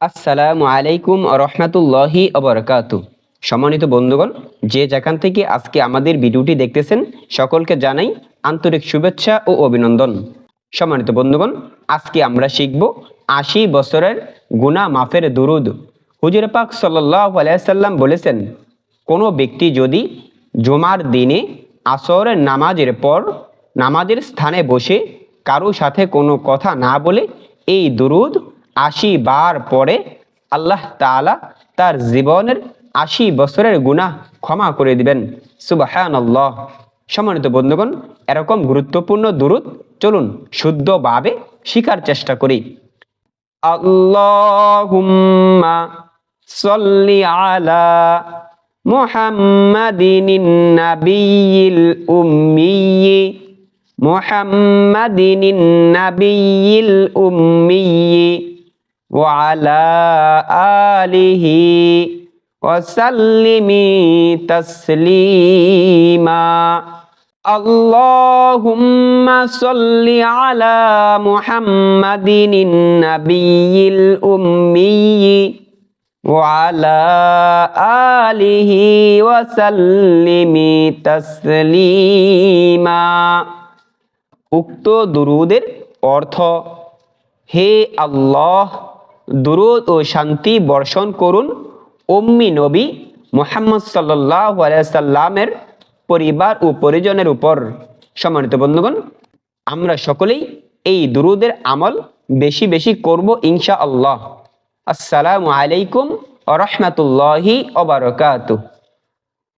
আসসালামু আলাইকুম রহমতুল্লাহি অবরকাত সম্মানিত বন্ধুগণ, যে যেখান থেকে আজকে আমাদের ভিডিওটি দেখতেছেন, সকলকে জানাই আন্তরিক শুভেচ্ছা ও অভিনন্দন। সম্মানিত বন্ধুগণ, আজকে আমরা শিখব আশি বছরের গুনা মাফের দুরুদ। হুজুর পাক আলাইসাল্লাম বলেছেন, কোনো ব্যক্তি যদি জুমার দিনে আসরের নামাজের পর নামাজের স্থানে বসে কারও সাথে কোনো কথা না বলে, এই দুরুদ আশি বার পরে আল্লাহ তাআলা তার জীবনের আশি বছরের গুনাহ ক্ষমা করে দিবেন। সুবাহান আল্লাহ সম্মানিত বন্ধুগণ, এরকম গুরুত্বপূর্ণ দুরুদ চলুন শুদ্ধভাবে শিকার চেষ্টা করি। সল্লি আলা وعلى آله وسلم تسليما اللهم صل على محمد النبي الأمي وعلى آله وسلم تسليما উক্ত দুরুদের অর্থ হে আল্লাহ দুরুদ ও শান্তি বর্ষণ করুন অম্মি নবী মোহাম্মদ সাল্লাহ পরিবার ও পরিজনের উপর। সম্মানিত বন্ধুগণ, আমরা সকলেই এই দুরুদের আমল বেশি বেশি করব ইনশা আল্লাহ আসসালামু আলাইকুম রহমতুল্লাহি ওবরকাতুহ